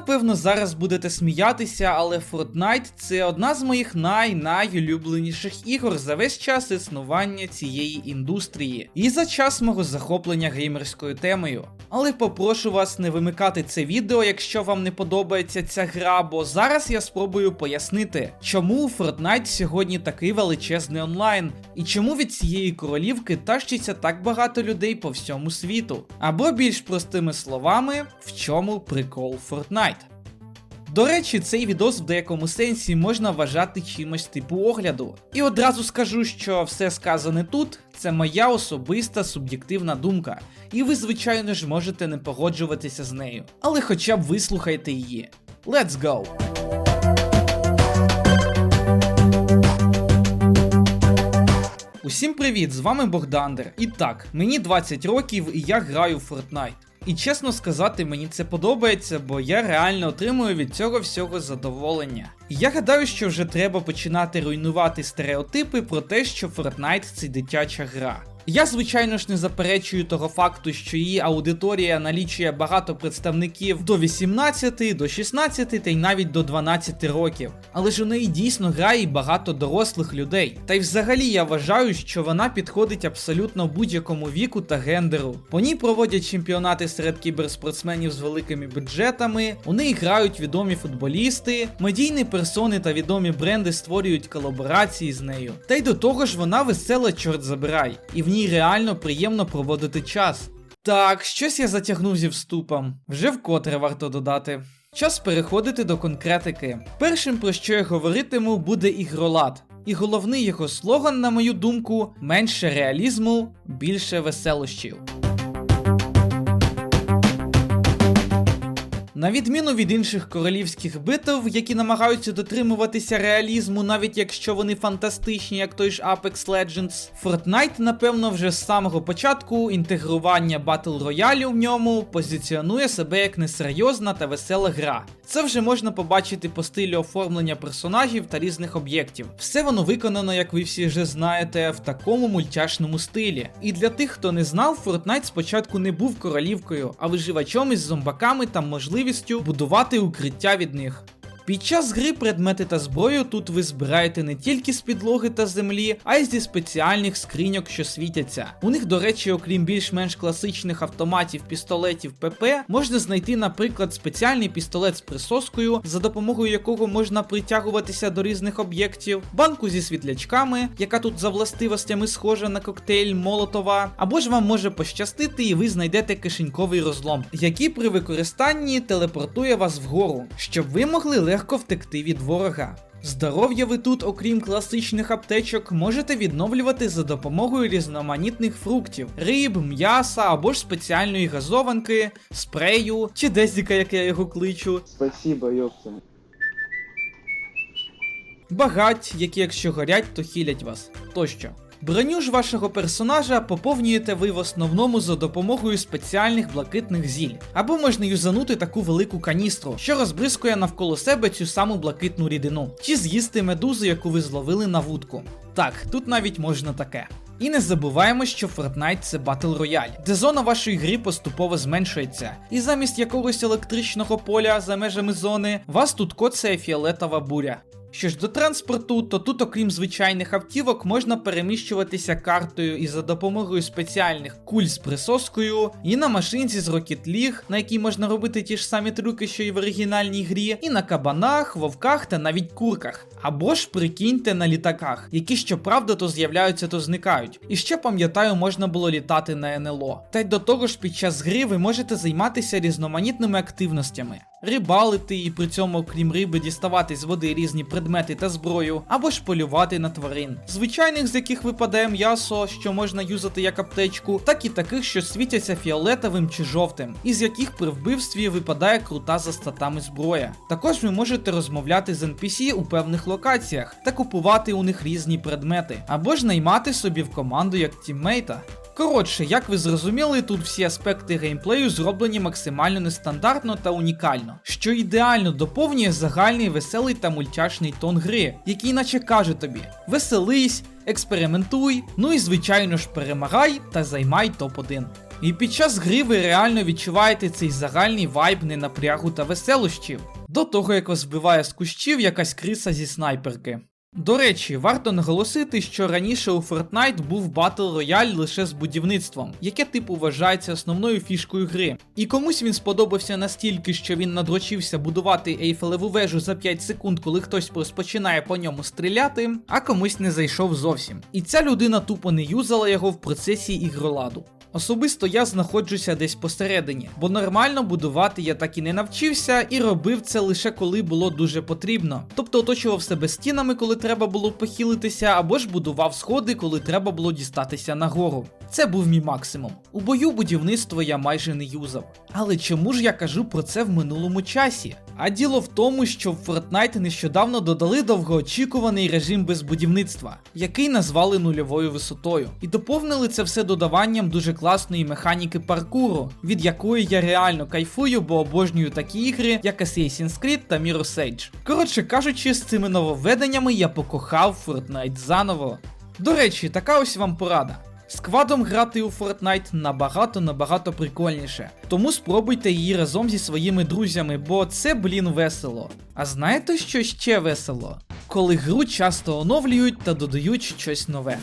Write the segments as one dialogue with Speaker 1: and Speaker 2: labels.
Speaker 1: напевно зараз будете сміятися, але Fortnite це одна з моїх най-найулюбленіших ігор за весь час існування цієї індустрії і за час мого захоплення геймерською темою. Але попрошу вас не вимикати це відео, якщо вам не подобається ця гра, бо зараз я спробую пояснити, чому у Fortnite сьогодні такий величезний онлайн, і чому від цієї королівки тащиться так багато людей по всьому світу. Або більш простими словами, в чому прикол Fortnite. До речі, цей відос в деякому сенсі можна вважати чимось типу огляду. І одразу скажу, що все сказане тут це моя особиста суб'єктивна думка, і ви, звичайно ж, можете не погоджуватися з нею. Але хоча б вислухайте її. Let's go! Усім привіт! З вами Богдандер. І так, мені 20 років і я граю в Fortnite. І чесно сказати, мені це подобається, бо я реально отримую від цього всього задоволення. І Я гадаю, що вже треба починати руйнувати стереотипи про те, що Fortnite це дитяча гра. Я, звичайно ж, не заперечую того факту, що її аудиторія налічує багато представників до 18, до 16 та й навіть до 12 років. Але ж у неї дійсно грає багато дорослих людей. Та й взагалі я вважаю, що вона підходить абсолютно будь-якому віку та гендеру. По ній проводять чемпіонати серед кіберспортсменів з великими бюджетами, у неї грають відомі футболісти, медійні персони та відомі бренди створюють колаборації з нею. Та й до того ж вона весела, чорт забирай, і в ній реально приємно проводити час. Так, щось я затягнув зі вступом. Вже вкотре варто додати. Час переходити до конкретики. Першим, про що я говоритиму, буде ігролад. І головний його слоган, на мою думку, менше реалізму, більше веселощів. На відміну від інших королівських битв, які намагаються дотримуватися реалізму, навіть якщо вони фантастичні, як той ж Apex Legends, Fortnite, напевно, вже з самого початку інтегрування батл роялю в ньому позиціонує себе як несерйозна та весела гра. Це вже можна побачити по стилю оформлення персонажів та різних об'єктів. Все воно виконано, як ви всі вже знаєте, в такому мультяшному стилі. І для тих, хто не знав, Fortnite спочатку не був королівкою, а виживачом із зомбаками та можливістю будувати укриття від них. Під час гри предмети та зброю тут ви збираєте не тільки з підлоги та землі, а й зі спеціальних скриньок, що світяться. У них, до речі, окрім більш-менш класичних автоматів, пістолетів ПП, можна знайти, наприклад, спеціальний пістолет з присоскою, за допомогою якого можна притягуватися до різних об'єктів, банку зі світлячками, яка тут за властивостями схожа на коктейль Молотова, або ж вам може пощастити, і ви знайдете кишеньковий розлом, який при використанні телепортує вас вгору, щоб ви могли легко втекти від ворога. Здоров'я ви тут, окрім класичних аптечок, можете відновлювати за допомогою різноманітних фруктів, риб, м'яса або ж спеціальної газованки, спрею чи дезіка, як я його кличу,
Speaker 2: Спасибо, ёпта.
Speaker 1: багать, які якщо горять, то хілять вас тощо. Броню ж вашого персонажа поповнюєте ви в основному за допомогою спеціальних блакитних зіль, або можна юзанути таку велику каністру, що розбризкує навколо себе цю саму блакитну рідину, чи з'їсти медузу, яку ви зловили на вудку. Так, тут навіть можна таке. І не забуваємо, що Fortnite це Battle Royale, де зона вашої гри поступово зменшується, і замість якогось електричного поля за межами зони вас тут коцає фіолетова буря. Що ж до транспорту, то тут, окрім звичайних автівок, можна переміщуватися картою і за допомогою спеціальних куль з присоскою, і на машинці з Rocket League, на якій можна робити ті ж самі трюки, що і в оригінальній грі, і на кабанах, вовках та навіть курках. Або ж прикиньте на літаках, які щоправда то з'являються, то зникають. І ще пам'ятаю, можна було літати на НЛО. Та й до того ж, під час гри ви можете займатися різноманітними активностями. Рибалити і при цьому, окрім риби, діставати з води різні предмети та зброю, або ж полювати на тварин. Звичайних, з яких випадає м'ясо, що можна юзати як аптечку, так і таких, що світяться фіолетовим чи жовтим, із яких при вбивстві випадає крута за статами зброя. Також ви можете розмовляти з NPC у певних локаціях та купувати у них різні предмети, або ж наймати собі в команду як тіммейта. Коротше, як ви зрозуміли, тут всі аспекти геймплею зроблені максимально нестандартно та унікально, що ідеально доповнює загальний веселий та мультяшний тон гри, який наче каже тобі: веселись, експериментуй, ну і звичайно ж перемагай та займай топ-1. І під час гри ви реально відчуваєте цей загальний вайб ненапрягу та веселощів. До того як вас вбиває з кущів якась криса зі снайперки. До речі, варто наголосити, що раніше у Fortnite був Battle Royale лише з будівництвом, яке типу вважається основною фішкою гри. І комусь він сподобався настільки, що він надрочився будувати ейфелеву вежу за 5 секунд, коли хтось розпочинає по ньому стріляти, а комусь не зайшов зовсім. І ця людина тупо не юзала його в процесі ігроладу. Особисто я знаходжуся десь посередині, бо нормально будувати я так і не навчився, і робив це лише коли було дуже потрібно. Тобто оточував себе стінами, коли треба було похилитися, або ж будував сходи, коли треба було дістатися нагору. Це був мій максимум. У бою будівництво я майже не юзав. Але чому ж я кажу про це в минулому часі? А діло в тому, що в Fortnite нещодавно додали довгоочікуваний режим без будівництва, який назвали нульовою висотою, і доповнили це все додаванням дуже класної механіки паркуру, від якої я реально кайфую, бо обожнюю такі ігри, як Assassin's Creed та Mirror's Edge. Коротше кажучи, з цими нововведеннями я покохав Fortnite заново. До речі, така ось вам порада. Сквадом грати у Fortnite набагато набагато прикольніше. Тому спробуйте її разом зі своїми друзями, бо це, блін, весело. А знаєте, що ще весело? Коли гру часто оновлюють та додають щось нове.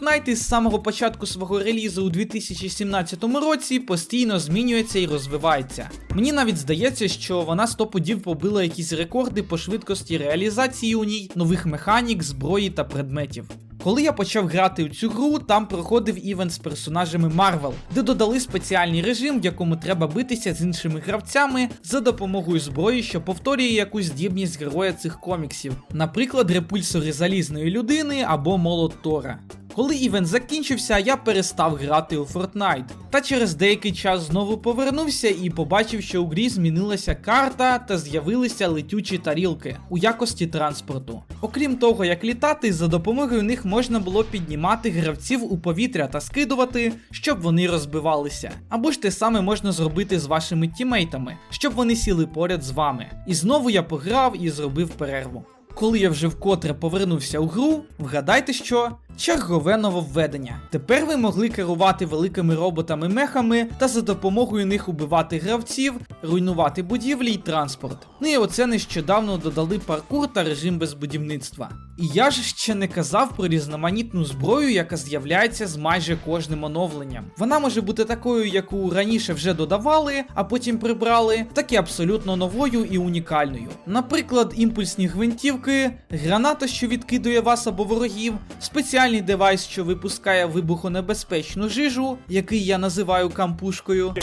Speaker 1: Fortnite із самого початку свого релізу у 2017 році постійно змінюється і розвивається. Мені навіть здається, що вона стоподів побила якісь рекорди по швидкості реалізації у ній нових механік, зброї та предметів. Коли я почав грати у цю гру, там проходив івент з персонажами Marvel, де додали спеціальний режим, в якому треба битися з іншими гравцями за допомогою зброї, що повторює якусь здібність героя цих коміксів, наприклад, репульсори залізної людини або молот Тора. Коли івент закінчився, я перестав грати у Fortnite. Та через деякий час знову повернувся і побачив, що у грі змінилася карта та з'явилися летючі тарілки у якості транспорту. Окрім того, як літати, за допомогою них можна було піднімати гравців у повітря та скидувати, щоб вони розбивалися. Або ж те саме можна зробити з вашими тімейтами, щоб вони сіли поряд з вами. І знову я пограв і зробив перерву. Коли я вже вкотре повернувся у гру, вгадайте що? Чергове нововведення. Тепер ви могли керувати великими роботами-мехами та за допомогою них убивати гравців, руйнувати будівлі й транспорт. Ну і оце нещодавно додали паркур та режим без будівництва. І я ж ще не казав про різноманітну зброю, яка з'являється з майже кожним оновленням. Вона може бути такою, яку раніше вже додавали, а потім прибрали, так і абсолютно новою і унікальною. Наприклад, імпульсні гвинтівки, граната, що відкидує вас або ворогів, спеціальний девайс, що випускає вибухонебезпечну жижу, який я називаю кампушкою.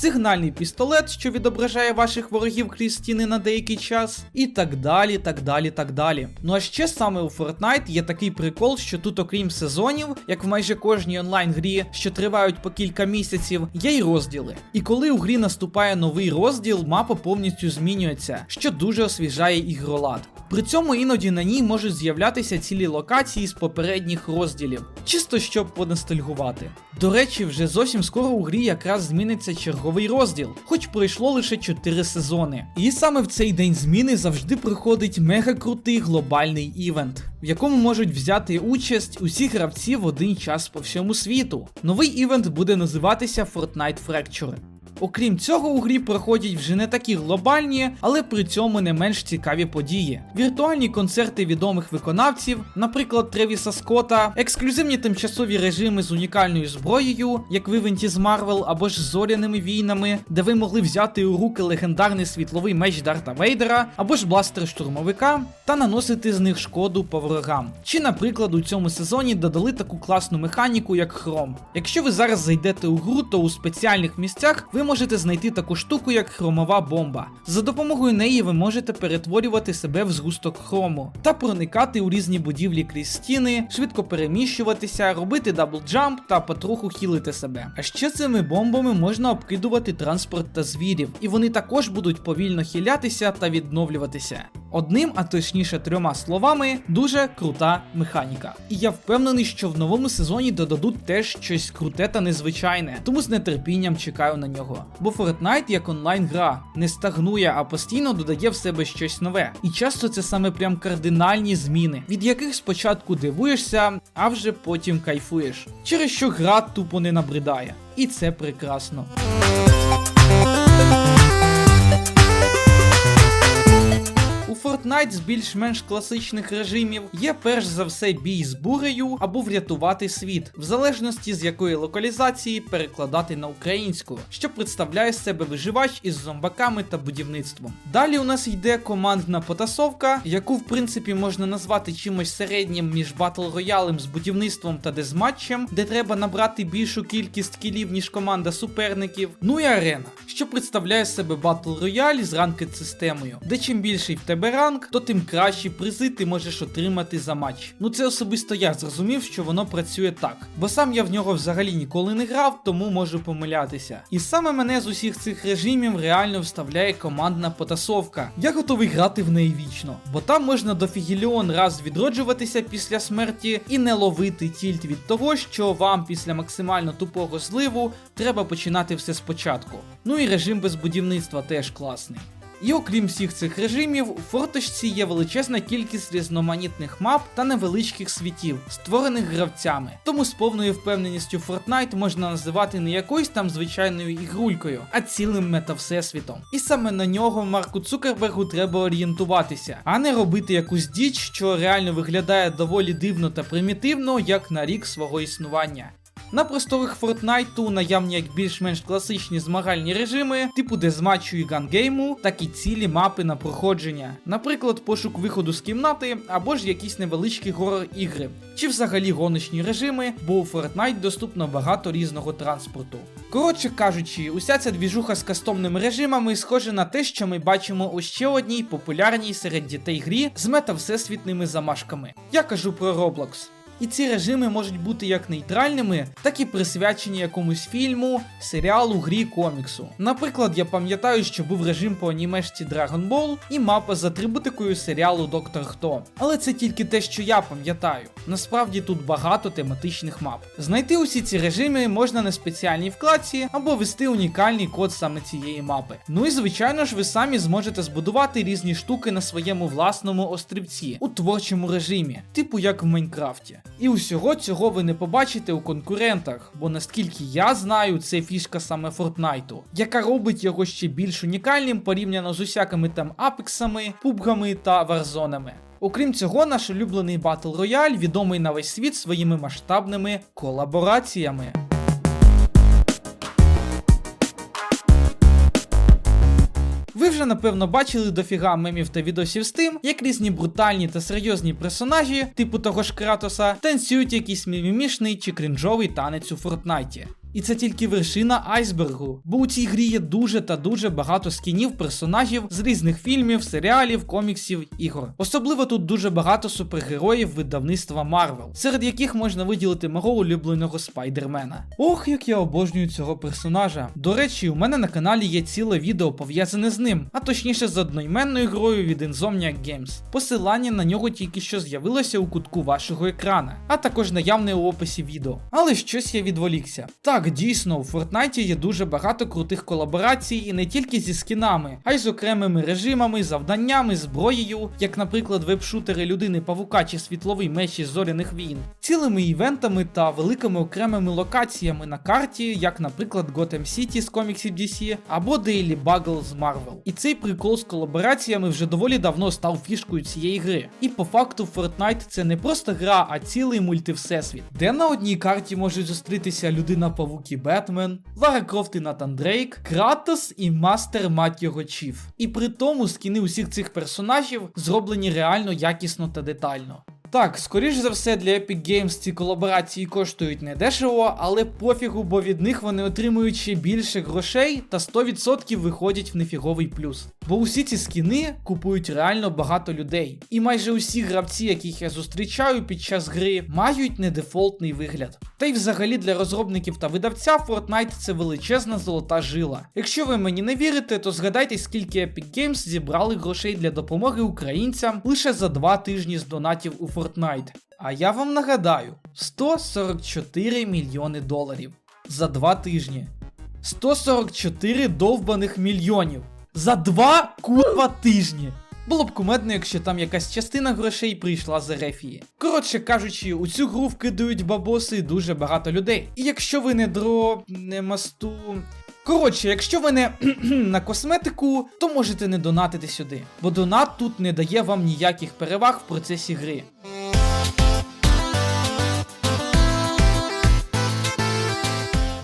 Speaker 1: Сигнальний пістолет, що відображає ваших ворогів крізь стіни на деякий час, і так далі, так далі, так далі. Ну а ще саме у Fortnite є такий прикол, що тут, окрім сезонів, як в майже кожній онлайн-грі, що тривають по кілька місяців, є й розділи. І коли у грі наступає новий розділ, мапа повністю змінюється, що дуже освіжає ігролад. При цьому іноді на ній можуть з'являтися цілі локації з попередніх розділів, чисто щоб поностальгувати. До речі, вже зовсім скоро у грі якраз зміниться черговий розділ, хоч пройшло лише 4 сезони. І саме в цей день зміни завжди проходить мега крутий глобальний івент, в якому можуть взяти участь усі гравці в один час по всьому світу. Новий івент буде називатися Fortnite Fracture. Окрім цього, у грі проходять вже не такі глобальні, але при цьому не менш цікаві події. Віртуальні концерти відомих виконавців, наприклад, Тревіса Скотта, ексклюзивні тимчасові режими з унікальною зброєю, як в івенті з Марвел, або ж з зоряними війнами, де ви могли взяти у руки легендарний світловий меч Дарта Вейдера, або ж бластер штурмовика, та наносити з них шкоду по ворогам. Чи, наприклад, у цьому сезоні додали таку класну механіку, як хром. Якщо ви зараз зайдете у гру, то у спеціальних місцях ви можете знайти таку штуку, як хромова бомба. За допомогою неї ви можете перетворювати себе в згусток хрому та проникати у різні будівлі крізь стіни, швидко переміщуватися, робити даблджамп та потроху хілити себе. А ще цими бомбами можна обкидувати транспорт та звірів, і вони також будуть повільно хилятися та відновлюватися. Одним, а точніше трьома словами, дуже крута механіка. І я впевнений, що в новому сезоні додадуть теж щось круте та незвичайне, тому з нетерпінням чекаю на нього. Цікаво, бо Fortnite як онлайн-гра не стагнує, а постійно додає в себе щось нове. І часто це саме прям кардинальні зміни, від яких спочатку дивуєшся, а вже потім кайфуєш. Через що гра тупо не набридає. І це прекрасно. Fortnite з більш-менш класичних режимів є перш за все бій з бурею або врятувати світ, в залежності з якої локалізації перекладати на українську, що представляє з себе виживач із зомбаками та будівництвом. Далі у нас йде командна потасовка, яку в принципі можна назвати чимось середнім між батл роялем з будівництвом та дезматчем, де треба набрати більшу кількість кілів, ніж команда суперників. Ну і арена, що представляє з себе батл рояль з ранкет системою, де чим більший в тебе ранг, то тим кращі призи ти можеш отримати за матч. Ну це особисто я зрозумів, що воно працює так, бо сам я в нього взагалі ніколи не грав, тому можу помилятися. І саме мене з усіх цих режимів реально вставляє командна потасовка. Я готовий грати в неї вічно, бо там можна дофігільон раз відроджуватися після смерті і не ловити тільт від того, що вам після максимально тупого зливу треба починати все спочатку. Ну і режим без будівництва теж класний. І окрім всіх цих режимів, у форточці є величезна кількість різноманітних мап та невеличких світів, створених гравцями. Тому з повною впевненістю Fortnite можна називати не якоюсь там звичайною ігрулькою, а цілим метавсесвітом. І саме на нього Марку Цукербергу треба орієнтуватися, а не робити якусь діч, що реально виглядає доволі дивно та примітивно, як на рік свого існування. На просторах Fortnite наявні як більш-менш класичні змагальні режими, типу дезматчу і гангейму, так і цілі мапи на проходження, наприклад, пошук виходу з кімнати або ж якісь невеличкі горор ігри, чи взагалі гоночні режими, бо у Fortnite доступно багато різного транспорту. Коротше кажучи, уся ця двіжуха з кастомними режимами схожа на те, що ми бачимо у ще одній популярній серед дітей грі з метавсесвітними замашками. Я кажу про Roblox. І ці режими можуть бути як нейтральними, так і присвячені якомусь фільму, серіалу, грі, коміксу. Наприклад, я пам'ятаю, що був режим по анімешці Dragon Ball і мапа з атрибутикою серіалу Доктор Хто. Але це тільки те, що я пам'ятаю. Насправді тут багато тематичних мап. Знайти усі ці режими можна на спеціальній вкладці або ввести унікальний код саме цієї мапи. Ну і звичайно ж, ви самі зможете збудувати різні штуки на своєму власному острівці у творчому режимі, типу як в Майнкрафті. І усього цього ви не побачите у конкурентах, бо наскільки я знаю, це фішка саме Фортнайту, яка робить його ще більш унікальним порівняно з усякими там апексами, пубгами та варзонами. Окрім цього, наш улюблений Батл Рояль відомий на весь світ своїми масштабними колабораціями. Вже напевно бачили дофіга мемів та відосів з тим, як різні брутальні та серйозні персонажі, типу того ж Кратоса, танцюють якийсь мімімішний чи крінжовий танець у Фортнайті. І це тільки вершина айсбергу, бо у цій грі є дуже та дуже багато скінів персонажів з різних фільмів, серіалів, коміксів, ігор. Особливо тут дуже багато супергероїв видавництва Марвел, серед яких можна виділити мого улюбленого спайдермена. Ох, як я обожнюю цього персонажа. До речі, у мене на каналі є ціле відео пов'язане з ним, а точніше з одноіменною грою від Insomniac Games. Посилання на нього тільки що з'явилося у кутку вашого екрана, а також наявне у описі відео. Але щось я відволікся. Так, дійсно, у Fortnite є дуже багато крутих колаборацій і не тільки зі скінами, а й з окремими режимами, завданнями, зброєю, як, наприклад, веб-шутери людини Павука чи світловий меч із зоряних війн, цілими івентами та великими окремими локаціями на карті, як, наприклад, Gotham City з коміксів DC або Daily Bugle з Marvel. І цей прикол з колабораціями вже доволі давно став фішкою цієї гри. І по факту Fortnite це не просто гра, а цілий мультивсесвіт, де на одній карті можуть зустрітися людина Павук і Бетмен, Лара Крофт і Натан Дрейк, Кратос і Мастер мать його Чіф. І при тому скіни усіх цих персонажів зроблені реально якісно та детально. Так, скоріш за все, для Epic Games ці колаборації коштують не дешево, але пофігу, бо від них вони отримують ще більше грошей та 100% виходять в нефіговий плюс. Бо усі ці скіни купують реально багато людей. І майже усі гравці, яких я зустрічаю під час гри, мають не дефолтний вигляд. Та й взагалі для розробників та видавця Fortnite це величезна золота жила. Якщо ви мені не вірите, то згадайте, скільки Epic Games зібрали грошей для допомоги українцям лише за два тижні з донатів у Fortnite. А я вам нагадаю: 144 мільйони доларів за два тижні. 144 довбаних мільйонів. За два курва тижні. Було б кумедно, якщо там якась частина грошей прийшла з Ерефії. Коротше кажучи, у цю гру вкидають бабоси дуже багато людей. І якщо ви не дро не масту. Коротше, якщо ви не на косметику, то можете не донатити сюди, бо донат тут не дає вам ніяких переваг в процесі гри.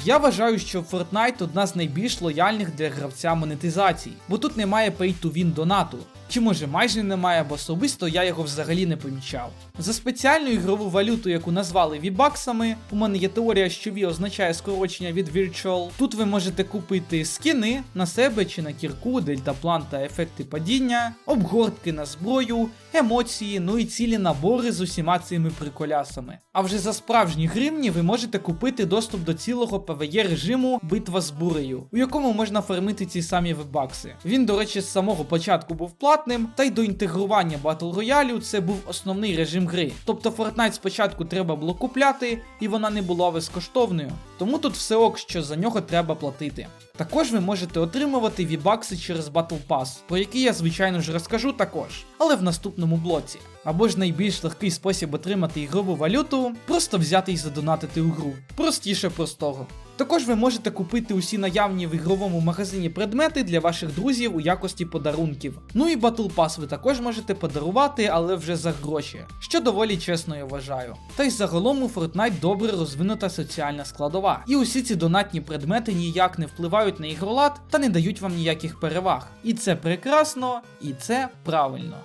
Speaker 1: Я вважаю, що Fortnite одна з найбільш лояльних для гравця монетизацій, бо тут немає pay-to-win донату. Чи може майже немає, бо особисто я його взагалі не помічав. За спеціальну ігрову валюту, яку назвали V-баксами, у мене є теорія, що V означає скорочення від Virtual. Тут ви можете купити скини на себе чи на кірку, дельтаплан та ефекти падіння, обгортки на зброю, емоції, ну і цілі набори з усіма цими приколясами. А вже за справжні гривні ви можете купити доступ до цілого PvE режиму Битва з бурею, у якому можна фармити ці самі вебакси. Він, до речі, з самого початку був платним, та й до інтегрування Battle Royale це був основний режим гри. Тобто Fortnite спочатку треба було купляти, і вона не була безкоштовною. Тому тут все ок, що за нього треба платити. Також ви можете отримувати вібакси через Battle Pass, про який я звичайно ж розкажу також, але в наступному блоці. Або ж найбільш легкий спосіб отримати ігрову валюту просто взяти і задонатити у гру. Простіше простого. Також ви можете купити усі наявні в ігровому магазині предмети для ваших друзів у якості подарунків. Ну і Battle Pass ви також можете подарувати, але вже за гроші, що доволі чесно я вважаю. Та й загалом у Fortnite добре розвинута соціальна складова. І усі ці донатні предмети ніяк не впливають на ігролад та не дають вам ніяких переваг. І це прекрасно, і це правильно.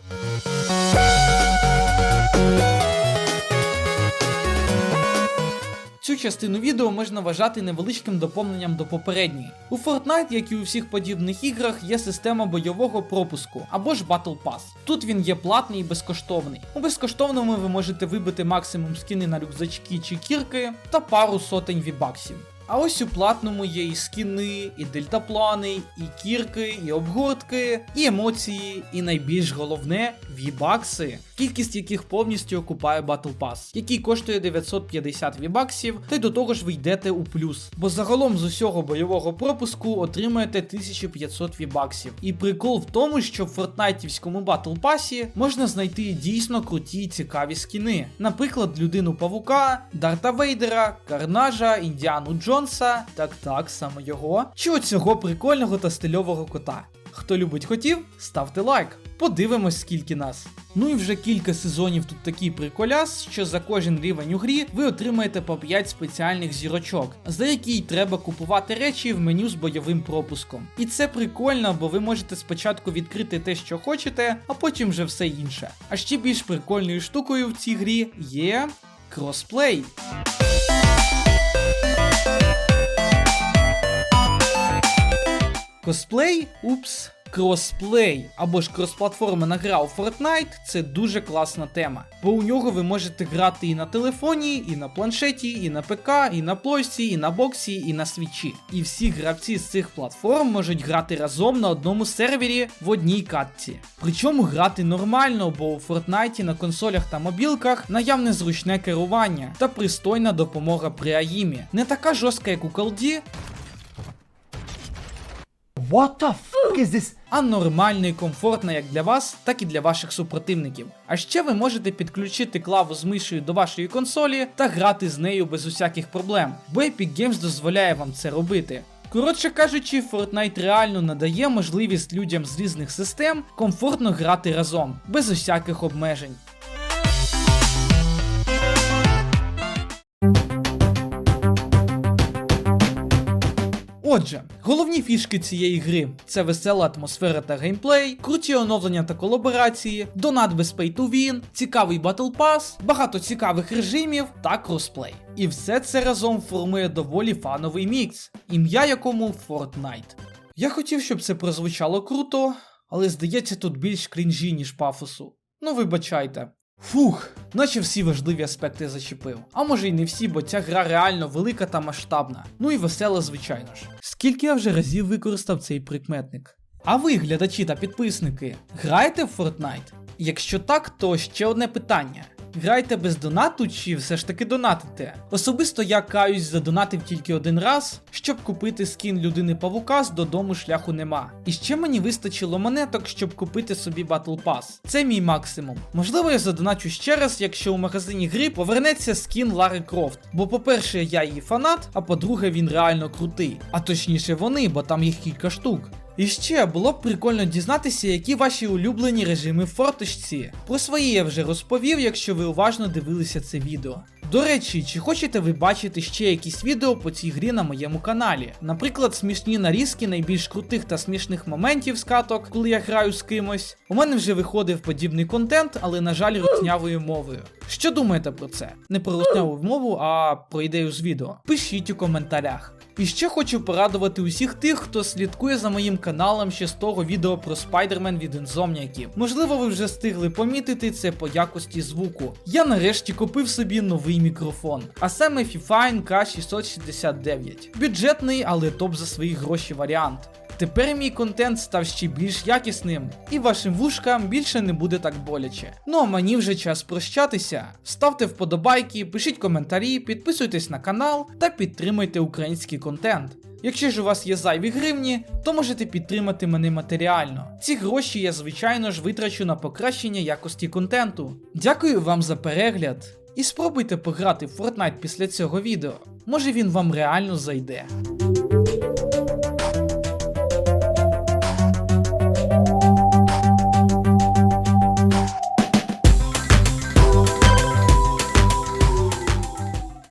Speaker 1: Цю частину відео можна вважати невеличким доповненням до попередньої. У Fortnite, як і у всіх подібних іграх, є система бойового пропуску або ж Battle Pass. Тут він є платний і безкоштовний. У безкоштовному ви можете вибити максимум скини на рюкзачки чи кірки та пару сотень вібаксів. А ось у платному є і скіни, і дельтаплани, і кірки, і обгортки, і емоції, і найбільш головне вібакси, кількість яких повністю окупає Battle Pass, який коштує 950 вібаксів, та й до того ж ви йдете у плюс. Бо загалом з усього бойового пропуску отримаєте 1500 вібаксів. І прикол в тому, що в фортнайтівському Battle Pass можна знайти дійсно круті і цікаві скіни. Наприклад, людину Павука, Дарта Вейдера, Карнажа, Індіану Джонса, так так, саме його, чи оцього прикольного та стильового кота. Хто любить котів, ставте лайк. Подивимось, скільки нас. Ну і вже кілька сезонів тут такий приколяс, що за кожен рівень у грі ви отримаєте по 5 спеціальних зірочок, за які й треба купувати речі в меню з бойовим пропуском. І це прикольно, бо ви можете спочатку відкрити те, що хочете, а потім вже все інше. А ще більш прикольною штукою в цій грі є кросплей. Косплей? Упс. Кросплей або ж кросплатформена гра у Fortnite це дуже класна тема, бо у нього ви можете грати і на телефоні, і на планшеті, і на ПК, і на плойсі, і на боксі, і на свічі. І всі гравці з цих платформ можуть грати разом на одному сервері в одній катці. Причому грати нормально, бо у Fortnite на консолях та мобілках наявне зручне керування та пристойна допомога при АїМі. Не така жорстка, як у колді,
Speaker 2: What the fuck is this?
Speaker 1: а нормально і комфортно як для вас, так і для ваших супротивників. А ще ви можете підключити клаву з мишею до вашої консолі та грати з нею без усяких проблем, бо Epic Games дозволяє вам це робити. Коротше кажучи, Fortnite реально надає можливість людям з різних систем комфортно грати разом, без усяких обмежень. Отже, головні фішки цієї гри це весела атмосфера та геймплей, круті оновлення та колаборації, донат без pay to win, цікавий Battle Pass, багато цікавих режимів та кросплей. І все це разом формує доволі фановий мікс, ім'я якому Fortnite. Я хотів, щоб це прозвучало круто, але здається, тут більш крінжі, ніж пафосу. Ну вибачайте. Фух, наче всі важливі аспекти зачепив. А може й не всі, бо ця гра реально велика та масштабна. Ну і весела, звичайно ж. Скільки я вже разів використав цей прикметник? А ви, глядачі та підписники, граєте в Fortnite? Якщо так, то ще одне питання. Грайте без донату чи все ж таки донатите? Особисто я каюсь задонатив тільки один раз, щоб купити скін людини павука з додому шляху нема. І ще мені вистачило монеток, щоб купити собі Battle Pass. Це мій максимум. Можливо, я задоначу ще раз, якщо у магазині гри повернеться скін Лари Крофт. Бо, по-перше, я її фанат, а по-друге, він реально крутий. А точніше вони, бо там їх кілька штук. І ще було б прикольно дізнатися, які ваші улюблені режими в форточці. Про свої я вже розповів, якщо ви уважно дивилися це відео. До речі, чи хочете ви бачити ще якісь відео по цій грі на моєму каналі? Наприклад, смішні нарізки найбільш крутих та смішних моментів з каток, коли я граю з кимось. У мене вже виходив подібний контент, але на жаль, руснявою мовою. Що думаєте про це? Не про русняву мову, а про ідею з відео. Пишіть у коментарях. І ще хочу порадувати усіх тих, хто слідкує за моїм каналом ще з того відео про Спайдермен від інзомняки. Можливо, ви вже встигли помітити це по якості звуку. Я нарешті купив собі новий мікрофон, а саме Fifine K669. Бюджетний, але топ за свої гроші варіант. Тепер мій контент став ще більш якісним, і вашим вушкам більше не буде так боляче. Ну а мені вже час прощатися. Ставте вподобайки, пишіть коментарі, підписуйтесь на канал та підтримуйте український контент. Якщо ж у вас є зайві гривні, то можете підтримати мене матеріально. Ці гроші я, звичайно ж, витрачу на покращення якості контенту. Дякую вам за перегляд і спробуйте пограти в Fortnite після цього відео. Може він вам реально зайде.